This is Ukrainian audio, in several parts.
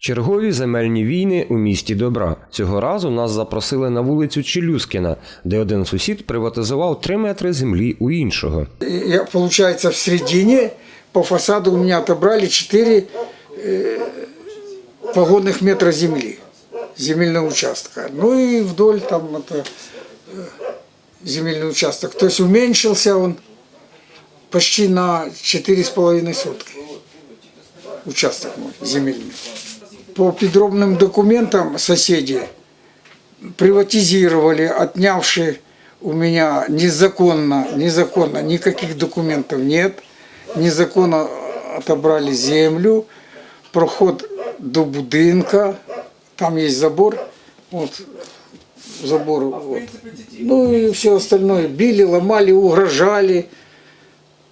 Чергові земельні війни у місті Добра. Цього разу нас запросили на вулицю Челюскіна, де один сусід приватизував 3 метри землі у іншого. И Я, получается, в середине по фасаду у меня отобрали 4 погонных метра земли, земельного участка. Ну и вдоль там это э, земельный участок. То есть уменьшился он почти на 4,5 сотки. Участок мой земельный. По подробным документам соседи приватизировали, отнявши у меня незаконно, незаконно, никаких документов нет, незаконно отобрали землю, проход до будинка, там есть забор, вот забор, вот. ну и все остальное, били, ломали, угрожали,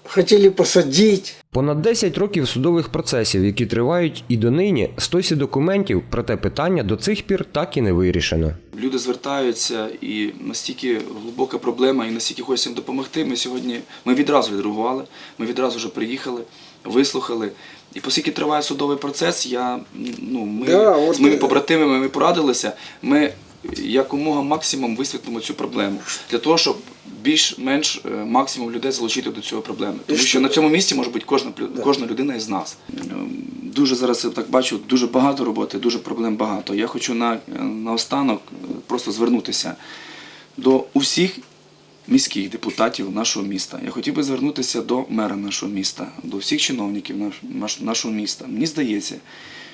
хотели посадить. Понад 10 років судових процесів, які тривають і донині, стосі документів, проте питання до цих пір так і не вирішено. Люди звертаються, і настільки глибока проблема, і настільки хочеться їм допомогти. Ми сьогодні ми відразу відреагували, ми відразу вже приїхали, вислухали. І оскільки триває судовий процес, я ну ми Да, от, з моїми побратимами ми порадилися. Ми якомога максимум висвітлимо цю проблему для того, щоб більш-менш е, максимум людей залучити до цього проблеми. Тому що на цьому місці може бути кожна кожна людина із нас. Ем, Дуже зараз я так бачу, дуже багато роботи, дуже проблем багато. Я хочу на, на останок просто звернутися до усіх міських депутатів нашого міста. Я хотів би звернутися до мера нашого міста, до всіх чиновників наш- наш- нашого міста. Мені здається,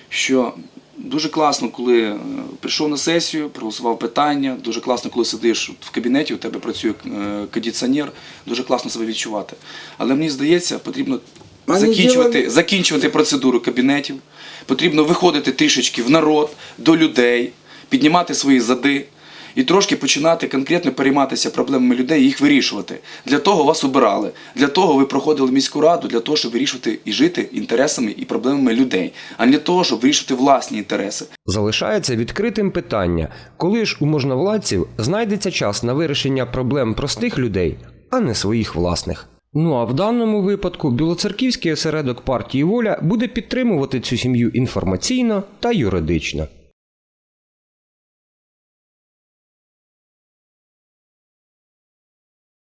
що дуже класно, коли е, прийшов на сесію, проголосував питання. Дуже класно, коли сидиш в кабінеті, у тебе працює е, кондиціонер, дуже класно себе відчувати. Але мені здається, потрібно закінчувати, закінчувати процедуру кабінетів. Потрібно виходити трішечки в народ, до людей, піднімати свої зади і трошки починати конкретно перейматися проблемами людей і їх вирішувати. Для того вас обирали, для того ви проходили міську раду, для того, щоб вирішувати і жити інтересами і проблемами людей, а не для того, щоб вирішувати власні інтереси. Залишається відкритим питання, коли ж у можновладців знайдеться час на вирішення проблем простих людей, а не своїх власних. Ну а в даному випадку Білоцерківський осередок партії Воля буде підтримувати цю сім'ю інформаційно та юридично.